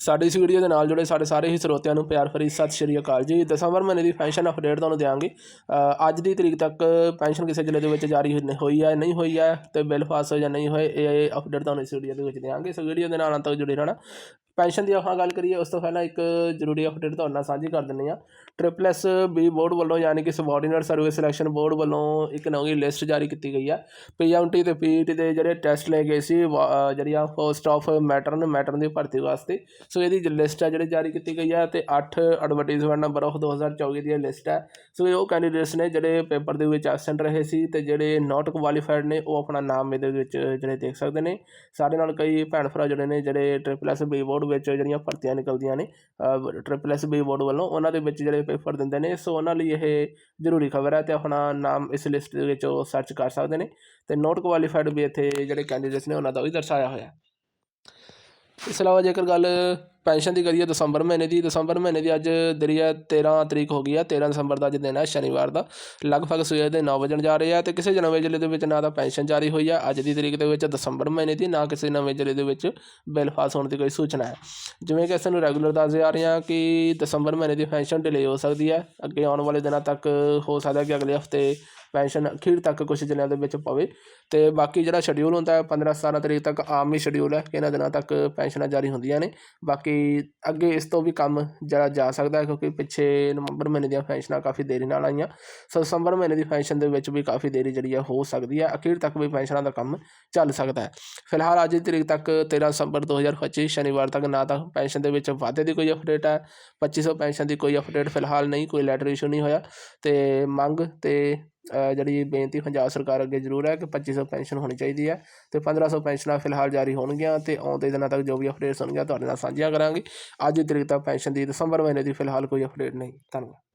ਸਾਡੀ ਇਸ ਵੀਡੀਓ ਦੇ ਨਾਲ ਜੁੜੇ ਸਾਡੇ ਸਾਰੇ ਹੀ ਸਰੋਤਿਆਂ ਨੂੰ ਪਿਆਰ ਭਰੀ ਸਤਿ ਸ਼੍ਰੀ ਅਕਾਲ ਜੀ। ਦਸੰਬਰ ਮਹੀਨੇ ਦੀ ਪੈਨਸ਼ਨ ਅਪਡੇਟ ਤੁਹਾਨੂੰ ਦਿਆਂਗੇ। ਅੱਜ ਦੀ ਤਰੀਕ ਤੱਕ ਪੈਨਸ਼ਨ ਕਿਸੇ ਜ਼ਿਲ੍ਹੇ ਦੇ ਵਿੱਚ ਜਾਰੀ ਹੋਈ- ਹੈ, ਨਹੀਂ ਹੋਈ ਹੈ ਤੇ ਬਿੱਲ ਪਾਸ ਹੋਏ ਜਾਂ ਨਹੀਂ ਹੋਏ, ਇਹ ਅਪਡੇਟ ਤੁਹਾਨੂੰ ਇਸ ਵੀਡੀਓ ਦੇ ਵਿੱਚ ਦਿਆਂਗੇ। ਇਸ ਵੀਡੀਓ ਦੇ ਨਾਲ ਅੰਤ ਤੱਕ ਜੁੜੇ ਰਹਿਣਾ। ਪੈਨਸ਼ਨ ਦੀ ਆਪਾਂ ਗੱਲ ਕਰੀਏ ਉਸ ਤੋਂ ਪਹਿਲਾਂ ਇੱਕ ਜ਼ਰੂਰੀ ਅਪਡੇਟ ਤੁਹਾਡੇ ਨਾਲ ਸਾਂਝੀ ਕਰ ਦਿੰਦੇ ਆ ਟ੍ਰਿਪਲ ਐਸ ਬੀ ਬੋਰਡ ਵੱਲੋਂ ਯਾਨੀ ਕਿ ਸਬਆਰਡੀਨੇਟ ਸਰਵਿਸ ਸਿਲੈਕਸ਼ਨ ਬੋਰਡ ਵੱਲੋਂ ਇੱਕ ਨਵੀਂ ਲਿਸਟ ਜਾਰੀ ਕੀਤੀ ਗਈ ਆ ਪੀਐਮਟੀ ਤੇ ਪੀਈਟੀ ਦੇ ਜਿਹੜੇ ਟੈਸਟ ਲਏ ਗਏ ਸੀ ਵਾ- ਅ, ਜਿਹੜੀਆਂ ਪੋਸਟ ਆਫ ਮੈਟਰਨ ਮੈਟਰਨ ਦੀ ਭਰਤੀ ਵਾਸਤੇ। ਸੋ ਇਹਦੀ ਲਿਸਟ ਹੈ ਜਿਹੜੀ ਜਾਰੀ ਕੀਤੀ ਗਈ ਹੈ ਤੇ 8 ਐਡਵਰਟਾਈਜ਼ਮੈਂਟ ਨੰਬਰ ਆਫ 2024 ਦੀ ਲਿਸਟ ਹੈ। ਸੋ ਇਹ ਉਹ ਕੈਂਡੀਡੇਟਸ ਨੇ ਜਿਹੜੇ ਪੇਪਰ ਦੇ ਵਿੱਚ ਐਬਸੈਂਟ ਰਹੇ ਸੀ ਤੇ ਜਿਹੜੇ ਨਾਟ ਕੁਆਲੀਫਾਈਡ ਨੇ ਉਹ ਆਪਣਾ ਨਾਮ ਇਹਦੇ ਵਿੱਚ ਜਿਹੜੇ ਦੇਖ ਸਕਦੇ ਨੇ। ਸਾਡੇ ਨਾਲ ਕਈ ਭੈਣ ਭਰਾ ਜਿਹੜੇ ਨੇ ਜਿਹੜੇ ਟ੍ਰਿਪਲ ਐਸ ਬੀ ਬੋਰਡ ਵਿੱਚ ਜਿਹੜੀਆਂ ਭਰਤੀਆਂ ਨਿਕਲਦੀਆਂ ਨੇ ਟ੍ਰਿਪਲ ਐਸ ਬੀ ਬੋਰਡ ਵੱਲੋਂ, ਉਹਨਾਂ ਦੇ ਵਿੱਚ ਜਿਹੜੇ ਪੇਪਰ ਦਿੰਦੇ ਨੇ, ਸੋ ਉਹਨਾਂ ਲਈ ਇਹ ਜ਼ਰੂਰੀ ਖਬਰ ਹੈ ਤੇ ਆਪਣਾ ਨਾਮ ਇਸ ਲਿਸਟ ਦੇ ਵਿੱਚ ਉਹ ਸਰਚ ਕਰ ਸਕਦੇ ਨੇ ਤੇ ਨੋਟ ਕੁਆਲੀਫਾਈਡ ਵੀ ਇੱਥੇ ਜਿਹੜੇ ਕੈਂਡੀਡੇਟਸ ਨੇ, ਉਹਨਾਂ ਦਾ ਵੀ ਦਰਸਾਇਆ ਹੋਇਆ ਇਸ ਤੋਂ ਇਲਾਵਾ ਜੇਕਰ ਗੱਲ ਪੈਨਸ਼ਨ ਦੀ ਕਰੀਏ ਦਸੰਬਰ ਮਹੀਨੇ ਦੀ, ਦਸੰਬਰ ਮਹੀਨੇ ਦੀ ਅੱਜ ਦਿਰੀ ਹੈ 13 ਤਰੀਕ ਹੋ ਗਈ ਹੈ 13 ਦਸੰਬਰ ਦਾ ਅੱਜ ਦਿਨ ਹੈ ਸ਼ਨੀਵਾਰ ਦਾ। ਲਗਭਗ ਸਵੇਰ ਦੇ 9 ਵਜਣ ਜਾ ਰਹੇ ਆ ਤੇ ਕਿਸੇ ਨਵੇਂ ਜ਼ਿਲ੍ਹੇ ਦੇ ਵਿੱਚ ਨਾ ਤਾਂ ਪੈਨਸ਼ਨ ਜਾਰੀ ਹੋਈ ਹੈ ਅੱਜ ਦੀ ਤਰੀਕ ਦੇ ਵਿੱਚ ਦਸੰਬਰ ਮਹੀਨੇ ਦੀ, ਨਾ ਕਿਸੇ ਨਵੇਂ ਜ਼ਿਲ੍ਹੇ ਦੇ ਵਿੱਚ ਬਿੱਲ ਪਾਸ ਹੋਣ ਦੀ ਕੋਈ ਸੂਚਨਾ ਹੈ। ਜਿਵੇਂ ਕਿ ਅਸੀਂ ਨੂੰ ਰੈਗੂਲਰ ਦੱਸਦੇ ਆ ਰਹੇ ਹਾਂ ਕਿ ਦਸੰਬਰ ਮਹੀਨੇ ਦੀ ਪੈਨਸ਼ਨ ਡਿਲੇ ਹੋ ਸਕਦੀ ਹੈ ਅੱਗੇ ਆਉਣ ਵਾਲੇ ਦਿਨਾਂ ਤੱਕ ਹੋ ਸਕਦਾ ਕਿ ਅਗਲੇ ਹਫ਼ਤੇ ਪੈਨਸ਼ਨ ਅਖੀਰ ਤੱਕ ਕੁਝ ਜ਼ਿਲ੍ਹਿਆਂ ਦੇ ਵਿੱਚ ਪਵੇ। ਅਤੇ ਬਾਕੀ ਜਿਹੜਾ ਸ਼ਡਿਊਲ ਹੁੰਦਾ ਹੈ 15 17 ਤਰੀਕ ਤੱਕ ਆਮ ਹੀ ਸ਼ਡਿਊਲ ਹੈ ਕਿ ਇਹਨਾਂ ਦਿਨਾਂ ਤੱਕ ਪੈਨਸ਼ਨਾਂ ਜਾਰੀ ਹੁੰਦੀਆਂ ਨੇ। ਬਾਕੀ ਅੱਗੇ ਇਸ ਤੋਂ ਵੀ ਕੰਮ ਜਿਹੜਾ ਜਾ ਸਕਦਾ ਕਿਉਂਕਿ ਪਿੱਛੇ ਨਵੰਬਰ ਮਹੀਨੇ ਦੀਆਂ ਪੈਨਸ਼ਨਾਂ ਕਾਫੀ ਦੇਰੀ ਨਾਲ ਆਈਆਂ। ਸੋ ਦਸੰਬਰ ਮਹੀਨੇ ਦੀ ਪੈਨਸ਼ਨ ਦੇ ਵਿੱਚ ਵੀ ਕਾਫੀ ਦੇਰੀ ਜਿਹੜੀ ਹੈ, ਹੋ ਸਕਦੀ ਹੈ। ਅਖੀਰ ਤੱਕ ਵੀ ਪੈਨਸ਼ਨਾਂ ਦਾ ਕੰਮ ਚੱਲ ਸਕਦਾ ਹੈ। ਫਿਲਹਾਲ ਅੱਜ ਦੀ ਤਰੀਕ ਤੱਕ 13 ਦਸੰਬਰ 2025 ਸ਼ਨੀਵਾਰ ਤੱਕ ਨਾ ਤਾਂ ਪੈਨਸ਼ਨ ਦੇ ਵਿੱਚ ਵਾਧੇ ਦੀ ਕੋਈ ਅਪਡੇਟ ਹੈ। 2500 ਪੈਨਸ਼ਨ ਦੀ ਕੋਈ ਅਪਡੇਟ ਫਿਲਹਾਲ ਨਹੀਂ, ਕੋਈ ਲੈਟਰ ਇਸ਼ੂ ਨਹੀਂ ਹੋਇਆ। ਤੇ ਮੰਗ ਤੇ ਜਿਹੜੀ ਬੇਨਤੀ ਪੰਜਾਬ ਸਰਕਾਰ ਅੱਗੇ ਜ਼ਰੂਰ ਹੈ ਕਿ 2500 ਪੈਨਸ਼ਨ ਹੋਣੀ ਚਾਹੀਦੀ ਹੈ ਤੇ 1500 ਪੈਨਸ਼ਨਾਂ ਫਿਲਹਾਲ ਜਾਰੀ ਹੋਣਗੀਆਂ ਤੇ ਆਉਂਦੇ ਦਿਨਾਂ ਤੱਕ ਜੋ ਵੀ ਅਪਡੇਟਸ ਹੋਣਗੀਆਂ, ਤੁਹਾਡੇ ਨਾਲ ਸਾਂਝੀਆਂ ਕਰਾਂਗੇ। ਅੱਜ ਦੀ ਤਰੀਕ ਤੱਕ ਪੈਨਸ਼ਨ ਦੀ ਦਸੰਬਰ ਮਹੀਨੇ ਦੀ ਫਿਲਹਾਲ ਕੋਈ ਅਪਡੇਟ ਨਹੀਂ। ਧੰਨਵਾਦ।